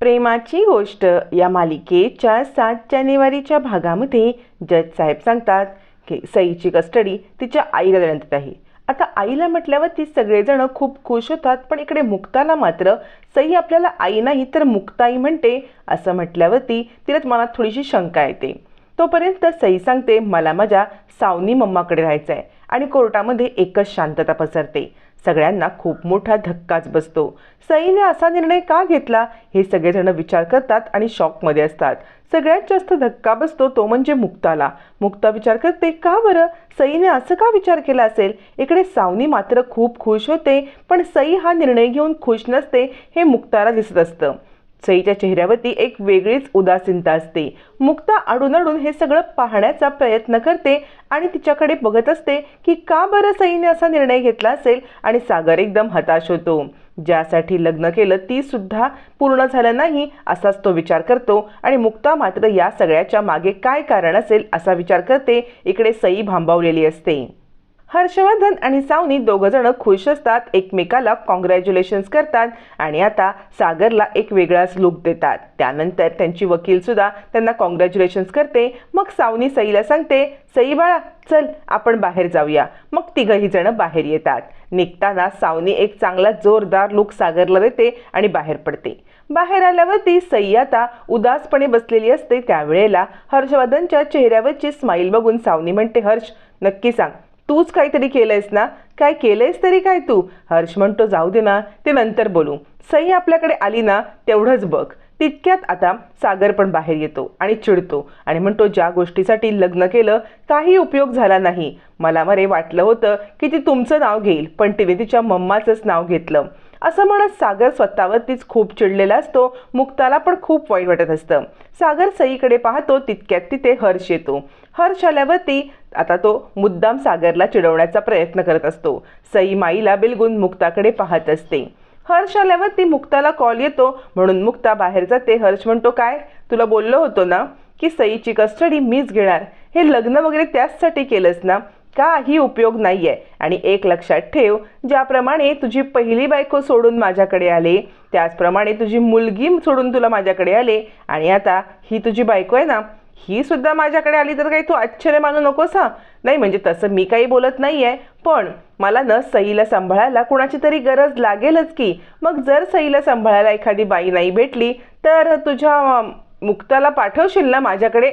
प्रेमाची गोष्ट या मालिकेच्या सात जानेवारीच्या भागामध्ये जज साहेब सांगतात की सईची कस्टडी तिच्या आईला देण्यात आहे आता आईला म्हटल्यावर ती सगळेजण खूप खुश होतात पण इकडे मुक्ताला मात्र सई आपल्याला आई नाही तर मुक्ताई म्हणते असं म्हटल्यावरती तिला मनात थोडीशी शंका येते. तोपर्यंत सई सांगते मला माझ्या सावनी मम्माकडे राहायचं आहे आणि कोर्टामध्ये एकच शांतता पसरते. सगळ्यांना खूप मोठा धक्काच बसतो. सईने असा निर्णय का घेतला? हे सगळेजण विचार करतात आणि शॉकमध्ये असतात. सगळ्यात जास्त धक्का बसतो तो म्हणजे मुक्ताला. मुक्ता विचार करते का बरं? सईने असं का विचार केला असेल? इकडे सावनी मात्र खूप खुश होते पण सई हा निर्णय घेऊन खुश नसते हे मुक्ताला दिसत असतं. सईच्या चेहऱ्यावरती एक वेगळीच उदासीनता असते. मुक्ता अडून अडून हे सगळं पाहण्याचा प्रयत्न करते आणि तिच्याकडे बघत असते की का बरं सईने असा निर्णय घेतला असेल आणि सागर एकदम हताश होतो. ज्यासाठी लग्न केलं ती सुद्धा पूर्ण झालं नाही असाच तो विचार करतो आणि मुक्ता मात्र या सगळ्याच्या मागे काय कारण असेल असा विचार करते. इकडे सई भांबावलेली असते. हर्षवर्धन आणि सावनी दोघं जण खुश असतात एकमेकाला कॉंग्रॅच्युलेशन्स करतात आणि आता सागरला एक वेगळाच लुक देतात. त्यानंतर त्यांची वकील सुद्धा त्यांना कॉंग्रॅच्युलेशन्स करते. मग सावनी सईला सांगते सई बाळा चल आपण बाहेर जाऊया. मग तिघही जण बाहेर येतात. निघताना सावनी एक चांगला जोरदार लुक सागरला देते आणि बाहेर पडते. बाहेर आल्यावर ती सई आता उदासपणे बसलेली असते. त्यावेळेला हर्षवर्धनच्या चेहऱ्यावरची स्माईल बघून सावनी म्हणते हर्ष नक्की सांग तूच काहीतरी केलंयस ना? काय केलंयस तरी काय तू? हर्ष म्हणतो जाऊ दे ना. ते नंतर बोलू. सई आपल्याकडे आली ना तेवढंच बघ. तितक्यात आता सागर पण बाहेर येतो आणि चिडतो आणि म्हणतो ज्या गोष्टीसाठी लग्न केलं काही उपयोग झाला नाही. मला मरे वाटलं होतं की ती तुमचं नाव घेईल पण तिने तिच्या मम्माचंच नाव घेतलं. असं म्हणत सागर स्वतःवरतीच खूप चिडलेला असतो मुक्ताला पण खूप वाईट वाटत असतं. सागर सईकडे पाहतो तितक्यात तिथे हर्ष येतो. हर्ष आल्यावरती आता तो मुद्दाम सागरला चिडवण्याचा प्रयत्न करत असतो. सई माईला बिलगून मुक्ताकडे पाहत असते. हर्ष आल्यावरती मुक्ताला कॉल येतो म्हणून मुक्ता बाहेर जाते. हर्ष म्हणतो काय? तुला बोललो होतो ना की सईची कस्टडी मीच घेणार. हे लग्न वगैरे त्याचसाठी केलंस ना? काही उपयोग नाही आहे आणि एक लक्षात ठेव ज्याप्रमाणे तुझी पहिली बायको सोडून माझ्याकडे आले त्याचप्रमाणे तुझी मुलगी सोडून तुला माझ्याकडे आले. आणि आता ही तुझी बायको आहे ना ही सुद्धा माझ्याकडे आली तर काही तू आश्चर्य मानू नकोस हा. नाही म्हणजे तसं मी काही बोलत नाही आहे पण मला न सईला सांभाळायला कुणाची तरी गरज लागेलच की. मग जर सईला सांभाळायला एखादी बाई नाही भेटली तर तुझ्या मुक्ताला पाठवशील ना माझ्याकडे?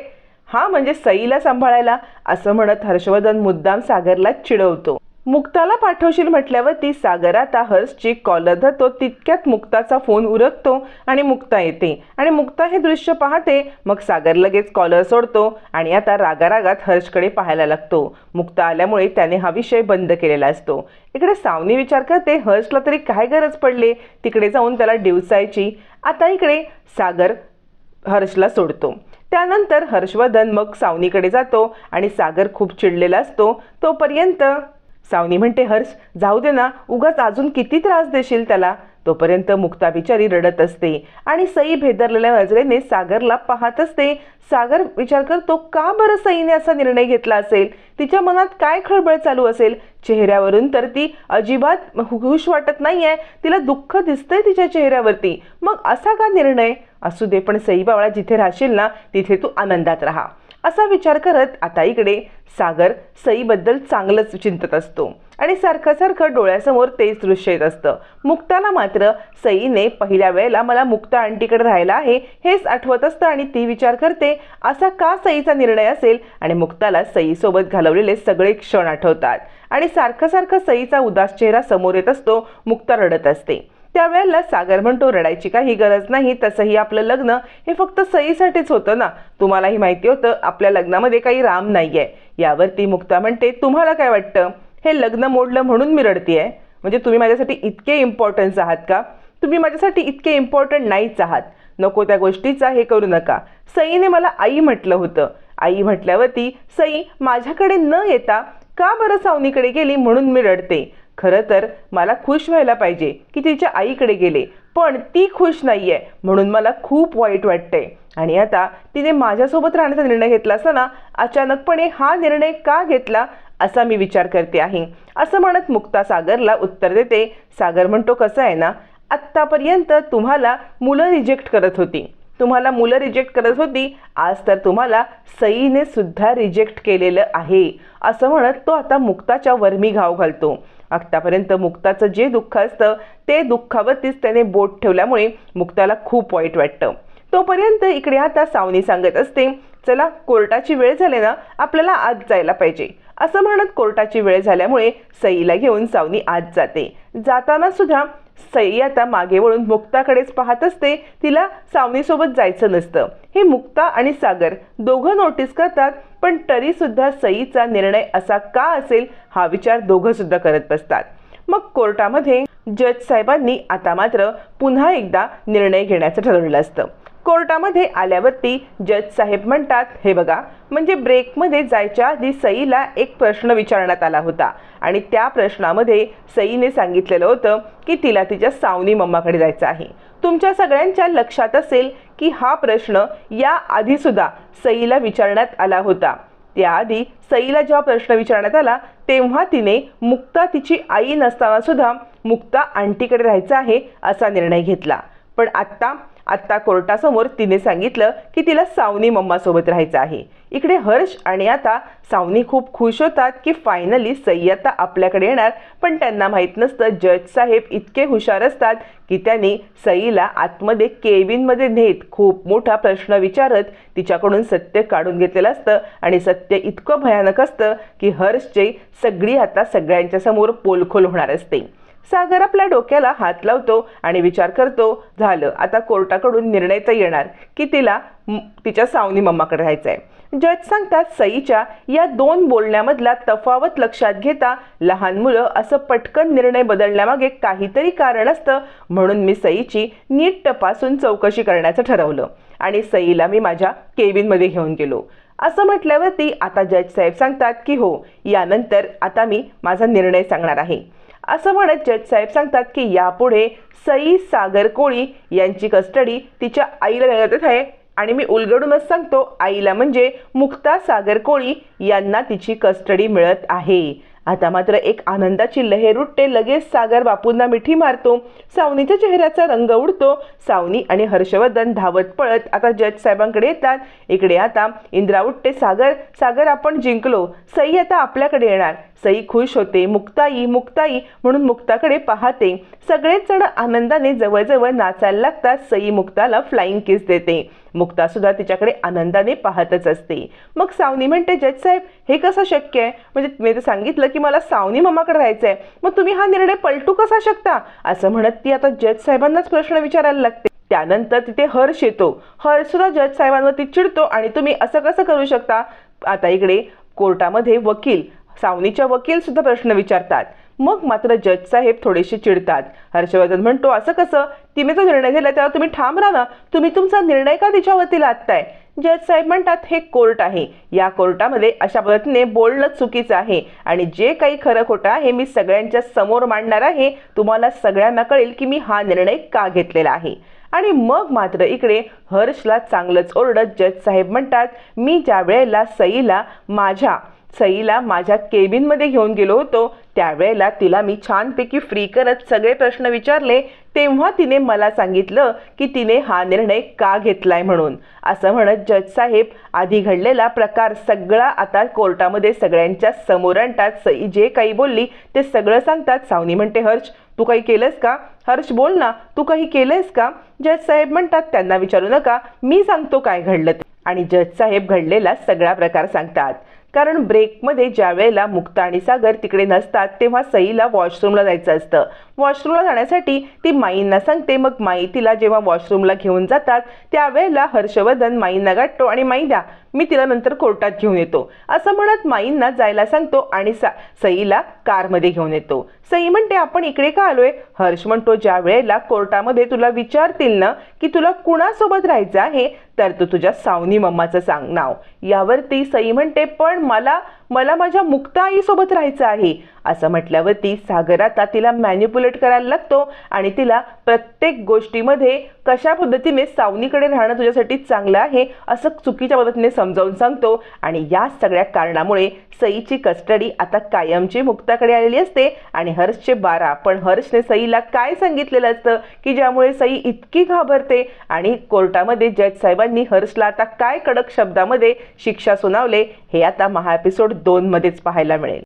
हा म्हणजे सईला सांभाळायला असं म्हणत हर्षवर्धन मुद्दाम सागरला चिडवतो. मुक्ताला पाठवशील म्हटल्यावर ती सागर आता हर्षची कॉलर धरतो तितक्यात मुक्ताचा फोन उरकतो आणि मुक्ता येते. आणि मुक्ता हे दृश्य पाहते मग सागर लगेच कॉलर सोडतो आणि आता रागारागात हर्षकडे पाहायला लागतो. मुक्ता आल्यामुळे त्याने हा विषय बंद केलेला असतो. इकडे सावनी विचार करते हर्षला तरी काय गरज पडले? तिकडे जाऊन त्याला डिवसायची आता इकडे सागर हर्षला सोडतो. त्यानंतर हर्षवर्धन मग सावनीकडे जातो आणि सागर खूप चिडलेला असतो. तोपर्यंत सावनी म्हणते हर्ष जाऊ दे ना उगाच अजून किती त्रास देशील त्याला? तोपर्यंत मुक्ता बिचारी रडत असते आणि सई भेदरलेल्या नजरेने सागरला पाहत असते. सागर विचार करतो का बरं सईने असा निर्णय घेतला असेल? तिच्या मनात काय खळबळ चालू असेल? चेहऱ्यावरून तर ती अजिबात हुश वाटत नाहीये. तिला दुःख दिसतंय तिच्या चेहऱ्यावरती. मग असा का निर्णय? असू दे पण सईबावळा जिथे राहशील ना तिथे तू आनंदात राहा. असा विचार करत आता इकडे सागर सईबद्दल चांगलंच चिंतत असतो. आणि सारखं सारखं डोळ्यासमोर तेच दृश्य येत असतं. मुक्ताला मात्र सईने पहिल्या वेळेला मला मुक्ता आंटीकडे राहायला आहे हेच आठवत असतं आणि ती विचार करते असा का सईचा निर्णय असेल? आणि मुक्ताला सईसोबत घालवलेले सगळे क्षण आठवतात. आणि सारखं सारखं सईचा उदास चेहरा समोर येत असतो मुक्ता रडत असते. त्यावेळेला सागर म्हणतो रडायची काही गरज नाही तसंही आपलं लग्न हे फक्त सईसाठीच होतं ना. तुम्हालाही माहिती होतं आपल्या लग्नामध्ये काही राम नाही आहे यावरती मुक्ता म्हणते तुम्हाला काय वाटतं? हे लग्न मोडलं म्हणून मी रडतीये? म्हणजे तुम्ही माझ्यासाठी इतके इम्पॉर्टन्स आहात का? तुम्ही माझ्यासाठी इतके इम्पॉर्टंट नाहीच आहात. नको त्या गोष्टीचा हे करू नका. सईने मला आई म्हटलं होतं. आई म्हटल्यावरती सई माझ्याकडे न येता का बरं सावनीकडे गेली म्हणून मी रडते? खरं तर मला खुश व्हायला पाहिजे की तिच्या आईकडे गेले पण ती खुश नाही आहे म्हणून मला खूप वाईट वाटतंय. आणि आता तिने माझ्यासोबत राहण्याचा निर्णय घेतला असताना अचानकपणे हा निर्णय का घेतला असा मी विचार करते आहे. असं म्हणत मुक्ता सागरला उत्तर देते सागर म्हणतो कसं आहे ना आत्तापर्यंत तुम्हाला मुलं रिजेक्ट करत होती. तुम्हाला मुलं रिजेक्ट करत होती आज तर तुम्हाला सईने सुद्धा रिजेक्ट केलेलं आहे. असं म्हणत तो आता मुक्ताच्या वर्मी घाव घालतो. आत्तापर्यंत मुक्ताचं जे दुःख असतं ते दुःखावरतीच त्याने बोट ठेवल्यामुळे मुक्ताला खूप वाईट वाटतं. तोपर्यंत इकडे आता सावनी सांगत असते चला कोर्टाची वेळ झाली ना आपल्याला आज जायला पाहिजे. असं म्हणत कोर्टाची वेळ झाल्यामुळे सईला घेऊन सावनी आज जाते. जाताना सुद्धा सई आता मागे वळून मुक्ताकडेच पाहत असते तिला सावनीसोबत जायचं नसतं. हे मुक्ता आणि सागर दोघं नोटीस करतात पण तरी सुद्धा सईचा निर्णय असा का असेल हा विचार दोघं सुद्धा करत बसतात. मग कोर्टामध्ये जज साहेबांनी आता मात्र पुन्हा एकदा निर्णय घेण्याचं ठरवलं असतं. कोर्टामध्ये आल्यावरती जज साहेब म्हणतात हे बघा म्हणजे ब्रेकमध्ये जायच्या आधी सईला एक प्रश्न विचारण्यात आला होता आणि त्या प्रश्नामध्ये सईने सांगितलेलं होतं की तिला तिच्या सावनी मम्माकडे जायचं आहे. तुमच्या सगळ्यांच्या लक्षात असेल की हा प्रश्न या आधीसुद्धा सईला विचारण्यात आला होता. त्याआधी सईला जेव्हा प्रश्न विचारण्यात आला तेव्हा तिने मुक्ता तिची आई नसताना सुद्धा मुक्ता आंटीकडे राहायचं आहे असा निर्णय घेतला. पण आत्ता आत्ता कोर्टासमोर तिने सांगितलं की तिला सावनी मम्मासोबत राहायचं आहे. इकडे हर्ष आणि आता सावनी खूप खुश होतात की फायनली सई आता आपल्याकडे येणार. पण त्यांना माहीत नसतं जज साहेब इतके हुशार असतात की त्यांनी सईला आतमध्ये केबिनमध्ये नेत खूप मोठा प्रश्न विचारत तिच्याकडून सत्य काढून घेतलेलं असतं. आणि सत्य इतकं भयानक असतं की हर्षचे सगळी आता सगळ्यांच्या समोर पोलखोल होणार असते. सागर आपल्या डोक्याला हात लावतो आणि विचार करतो झालं आता कोर्टाकडून निर्णय तर येणार की तिला तिच्या सावनी मम्माकडे राहायचं आहे जज सांगतात सईच्या या दोन बोलण्यामधला तफावत लक्षात घेता लहान मुलं असं पटकन निर्णय बदलण्यामागे काहीतरी कारण असतं म्हणून मी सईची नीट तपासून चौकशी करण्याचं ठरवलं. आणि सईला मी माझ्या केबिनमध्ये घेऊन गेलो. असं म्हटल्यावरती आता जज साहेब सांगतात की हो यानंतर आता मी माझा निर्णय सांगणार आहे. असं म्हणत जज साहेब सांगतात की यापुढे सई सागर कोळी यांची कस्टडी तिच्या आईला देण्यात आहे. आणि मी उलगडूनच सांगतो आईला म्हणजे मुक्ता सागर कोळी यांना तिची कस्टडी मिळत आहे. आता मात्र एक आनंदाची लहेर उठते लगेच सागर बापूंना मिठी मारतो सावनीच्या चेहऱ्याचा रंग उडतो सावनी आणि हर्षवर्धन धावत पळत आता जज साहेबांकडे येतात. इकडे आता इंद्रा उठते सागर सागर आपण जिंकलो. सई आता आपल्याकडे येणार. सई खुश होते. मुक्ताई मुक्ताई म्हणून मुक्ताकडे पाहते. सगळेच जण आनंदाने जवळजवळ नाचायला लागतात. सई मुक्ताला फ्लाइंग किस देते. मुक्ता सुद्धा तिच्याकडे आनंदाने पाहतच असते. मग सावनी म्हणते जज साहेब हे कसं शक्य आहे? म्हणजे मी तर सांगितलं की मला सावनी मामाकडे राहायचं आहे मग तुम्ही हा निर्णय पलटू कसा शकता? असं म्हणत ती आता जज साहेबांनाच प्रश्न विचारायला लागते. त्यानंतर तिथे हर्ष येतो. हर्षसुद्धा जज साहेबांवरती चिडतो आणि तुम्ही असं कसं करू शकता? आता इकडे कोर्टामध्ये वकील सावनीच्या वकील सुद्धा प्रश्न विचारतात. मग मात्र जज साहेब थोडेसे चिडतात. हर्षवर्धन म्हणतो असं कसं? तिने जो निर्णय घेतला त्यावर तुम्ही ठाम राहा ना. तुम्ही तुमचा निर्णय का तिच्यावरती लादताय? जज साहेब म्हणतात हे कोर्ट आहे. या कोर्टामध्ये अशा पद्धतीने बोलणं चुकीचं आहे. आणि जे काही खरं खोटं आहे मी सगळ्यांच्या समोर मांडणार आहे. तुम्हाला सगळ्यांना कळेल की मी हा निर्णय का घेतलेला आहे. आणि मग मात्र इकडे हर्षला चांगलंच ओरडत जज साहेब म्हणतात मी ज्या वेळेला सईला माझ्या सईला माझ्या केबिनमध्ये घेऊन गेलो होतो. त्यावेळेला तिला मी छानपैकी फ्री करत सगळे प्रश्न विचारले. तेव्हा तिने मला सांगितलं की तिने हा निर्णय का घेतलाय म्हणून. असं म्हणत जज साहेब आधी घडलेला प्रकार सगळा आता कोर्टामध्ये सगळ्यांच्या समोर आणतात. सई जे काही बोलली ते सगळं सांगतात. सावनी म्हणते हर्ष तू काही केलंस का? हर्ष बोल ना. तू काही केलंयस का? जज साहेब म्हणतात त्यांना विचारू नका. मी सांगतो काय घडलं आणि जज साहेब घडलेला सगळा प्रकार सांगतात. कारण ब्रेकमध्ये ज्या वेळेला मुक्ता आणि सागर तिकडे नसतात तेव्हा सईला वॉशरूमला जायचं असतं. वॉशरूमला जाण्यासाठी ती माईंना सांगते मग माई तिला जेव्हा वॉशरूमला घेऊन जातात त्यावेळेला हर्षवर्धन माईंना गाठतो आणि माई द्या मी तिला नंतर कोर्टात घेऊन येतो. असं म्हणत माईंना जायला सांगतो आणि सा सईला कारमध्ये घेऊन येतो. सई म्हणते आपण इकडे का आलोय? हर्ष म्हणतो ज्या वेळेला कोर्टामध्ये तुला विचारतील ना की तुला कुणासोबत राहायचं आहे तर तू तुझ्या सावनी मम्माचं सांग नाव. यावरती सई म्हणते पण मला मला माझ्या मुक्ता आईसोबत राहायचं आहे. असं म्हटल्यावरती सागर आता तिला मॅन्युप्युलेट करायला लागतो आणि तिला प्रत्येक गोष्टीमध्ये कशा पद्धतीने सावनीकडे राहणं तुझ्यासाठी चांगलं आहे असं चुकीच्या पद्धतीने समजावून सांगतो. आणि या सगळ्या कारणामुळे सईची कस्टडी आता कायमची मुक्ताकडे आलेली असते. आणि हर्षचे बारा पण हर्षने सईला काय सांगितलेलं असतं की ज्यामुळे सई इतकी घाबरते? आणि कोर्टामध्ये जज साहेबांनी हर्षला आता काय कडक शब्दामध्ये शिक्षा सुनावले हे आता महा एपिसोड दोनमध्येच पाहायला मिळेल.